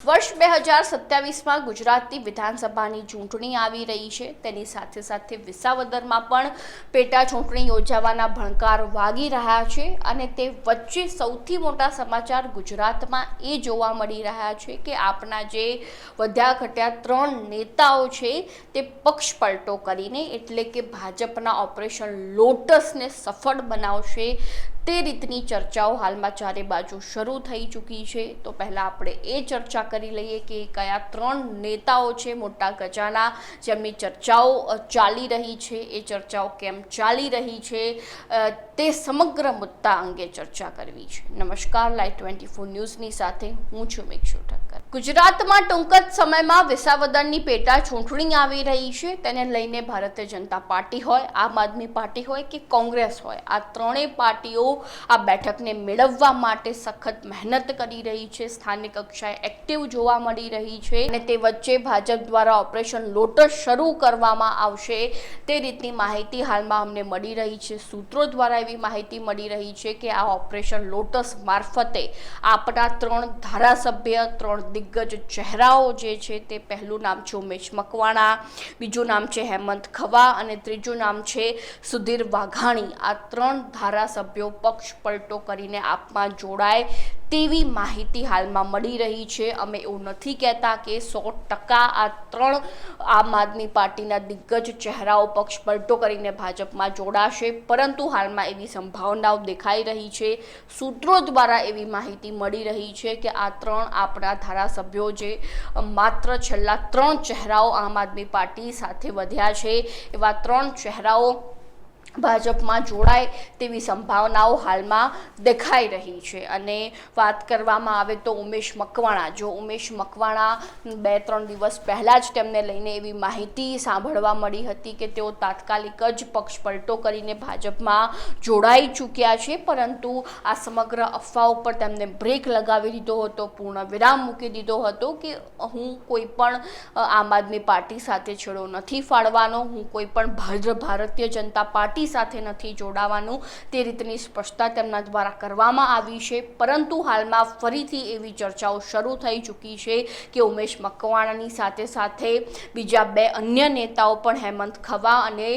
વર્ષ બે હજાર સત્યાવીસમાં ગુજરાતની વિધાનસભાની ચૂંટણી આવી રહી છે. તેની સાથે સાથે વિસાવદરમાં પણ પેટા ચૂંટણી યોજાવાના ભણકાર વાગી રહ્યા છે અને તે વચ્ચે સૌથી મોટા સમાચાર ગુજરાતમાં એ જોવા મળી રહ્યા છે કે આપના જે વધ્યા ઘટ્યા ત્રણ નેતાઓ છે તે પક્ષ પલટો કરીને એટલે કે ભાજપના ઓપરેશન લોટસને સફળ બનાવશે. તે રીતની ચર્ચાઓ હાલમાં ચારે બાજુ શરૂ થઈ ચૂકી છે. તો પહેલાં આપણે એ ચર્ચા કરી લઈએ કે કયા ત્રણ નેતાઓ છે મોટા ગજાના જેમની ચર્ચાઓ ચાલી રહી છે. એ ચર્ચાઓ કેમ ચાલી રહી છે? તે સમગ્ર મુદ્દા અંગે ચર્ચા કરવી છે. નમસ્કાર, લાઈવ ટ્વેન્ટી ફોર ન્યૂઝની સાથે હું છું મિક્ષુ ઠક્કર. ગુજરાતમાં ટૂંક જ સમયમાં વિસાવદરની પેટા ચૂંટણી આવી રહી છે. તેને લઈને ભારતીય જનતા પાર્ટી હોય, આમ આદમી પાર્ટી હોય કે કોંગ્રેસ હોય, આ ત્રણેય પાર્ટીઓ આ બેઠકને મેળવવા માટે સખત મહેનત કરી રહી છે. સ્થાનિક કક્ષાએ એક્ટિવ જોવા મળી રહી છે અને તે વચ્ચે ભાજપ દ્વારા ઓપરેશન લોટસ શરૂ કરવામાં આવશે તે રીતની માહિતી હાલમાં અમને મળી રહી છે. સૂત્રો દ્વારા એવી માહિતી મળી રહી છે કે આ ઓપરેશન લોટસ મારફતે આપણા ત્રણ ધારાસભ્ય, ત્રણ દિગ્ગજ ચહેરાઓ જે છે તે પહેલું નામ છે ઉમેશ મકવાણા, બીજું નામ છે હેમંત ખવા અને ત્રીજું નામ છે સુધીર વાઘાણી. આ ત્રણ ધારાસભ્યો પક્ષ પલટો કરીને આપમાં જોડાય તેવી માહિતી હાલમાં મળી રહી છે. અમે એવું નથી કહેતા કે સો ટકા આ ત્રણ આમ આદમી પાર્ટીના દિગ્ગજ ચહેરાઓ પક્ષ પલટો કરીને ભાજપમાં જોડાશે, પરંતુ હાલમાં એવી સંભાવનાઓ દેખાઈ રહી છે. સૂત્રો દ્વારા એવી માહિતી મળી રહી છે કે આ ત્રણ આપણા ધારાસભ્યો જે માત્ર છેલ્લા ત્રણ ચહેરાઓ આમ આદમી પાર્ટી સાથે વધ્યા છે, એવા ત્રણ ચહેરાઓ ભાજપમાં જોડાય તેવી સંભાવનાઓ હાલમાં દેખાઈ રહી છે. અને વાત કરવામાં આવે તો ઉમેશ મકવાણા, જો ઉમેશ મકવાણા બે ત્રણ દિવસ પહેલાં જ તેમને લઈને એવી માહિતી સાંભળવા મળી હતી કે તેઓ તાત્કાલિક જ પક્ષ પલટો કરીને ભાજપમાં જોડાઈ ચૂક્યા છે, પરંતુ આ સમગ્ર અફવા ઉપર તેમને બ્રેક લગાવી દીધો હતો, પૂર્ણ વિરામ મૂકી દીધો હતો કે હું કોઈ પણ આમ આદમી પાર્ટી સાથે છેડો નથી ફાડવાનો, હું કોઈ પણ ભારતીય જનતા પાર્ટી સાથે નથી જોડાવાનું. તે રીતની સ્પષ્ટતા તેમના દ્વારા કરવામાં આવી છે. પરંતુ હાલમાં ફરીથી એવી ચર્ચાઓ શરૂ થઈ ચૂકી છે કે ઉમેશ મકવાણાની સાથે સાથે બીજા બે અન્ય નેતાઓ પણ હેમંત ખવા અને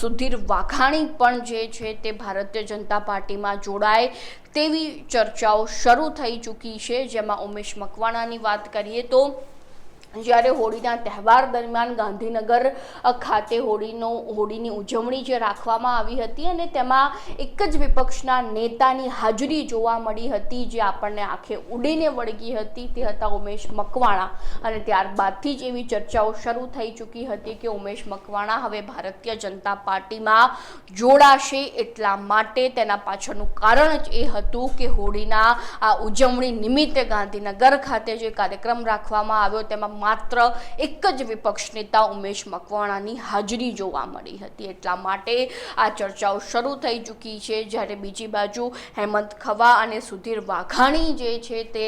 સુધીર વાઘાણી પણ જે છે તે ભારતીય જનતા પાર્ટીમાં જોડાય તેવી ચર્ચાઓ શરૂ થઈ ચૂકી છે. જેમાં ઉમેશ મકવાણાની વાત કરીએ તો જ્યારે હોળીના તહેવાર દરમિયાન ગાંધીનગર ખાતે હોળીનો, હોળીની ઉજવણી જે રાખવામાં આવી હતી અને તેમાં એક જ વિપક્ષના નેતાની હાજરી જોવા મળી હતી જે આપણને આંખે ઉડીને વળગી હતી, તે હતા ઉમેશ મકવાણા. અને ત્યારબાદથી જ એવી ચર્ચાઓ શરૂ થઈ ચૂકી હતી કે ઉમેશ મકવાણા હવે ભારતીય જનતા પાર્ટીમાં જોડાશે એટલા માટે. તેના પાછળનું કારણ જ એ હતું કે હોળીના આ ઉજવણી નિમિત્તે ગાંધીનગર ખાતે જે કાર્યક્રમ રાખવામાં આવ્યો, તેમાં માત્ર એક જ વિપક્ષ નેતા ઉમેશ મકવાણાની હાજરી જોવા મળી હતી. એટલા માટે આ ચર્ચાઓ શરૂ થઈ ચૂકી છે. જ્યારે બીજી બાજુ હેમંત ખવા અને સુધીર વાઘાણી જે છે તે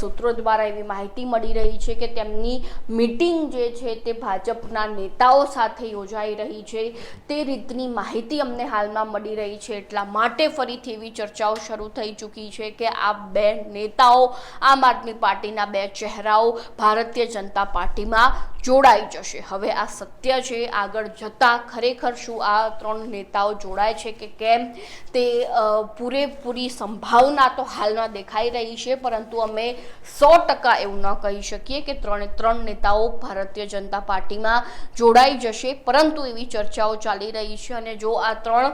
સૂત્રો દ્વારા એવી માહિતી મળી રહી છે કે તેમની મીટિંગ જે છે તે ભાજપના નેતાઓ સાથે યોજાઈ રહી છે. તે રીતની માહિતી અમને હાલમાં મળી રહી છે. એટલા માટે ફરીથી એવી ચર્ચાઓ શરૂ થઈ ચૂકી છે કે આ બે નેતાઓ, આમ આદમી પાર્ટીના બે ચહેરાઓ, ભારતીય જનતા પાર્ટીમાં જોડાઈ જશે. હવે આ સત્ય છે, આગળ જતાં ખરેખર શું આ ત્રણ નેતાઓ જોડાય છે કે કેમ તે પૂરેપૂરી સંભાવના તો હાલમાં દેખાઈ રહી છે, પરંતુ અમે સો ટકા એવું ન કહી શકીએ કે ત્રણે, ત્રણ નેતાઓ ભારતીય જનતા પાર્ટીમાં જોડાઈ જશે. પરંતુ એવી ચર્ચાઓ ચાલી રહી છે અને જો આ ત્રણ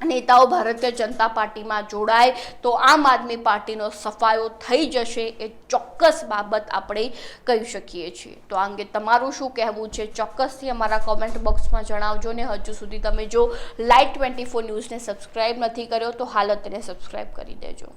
નેતાઓ ભારતીય જનતા પાર્ટીમાં જોડાય, તો આમ આદમી પાર્ટીનો સફાયો થઈ જશે એ ચોક્કસ બાબત આપણે કહી શકીએ છીએ. તો આ અંગે તમારું શું કહેવું છે? ચોક્કસથી અમારા કોમેન્ટ બોક્સમાં જણાવજો ને હજુ સુધી તમે જો લાઈટ ટ્વેન્ટી ફોર ન્યૂઝને સબસ્ક્રાઈબ નથી કર્યો તો હાલત તેને સબસ્ક્રાઈબ કરી દેજો.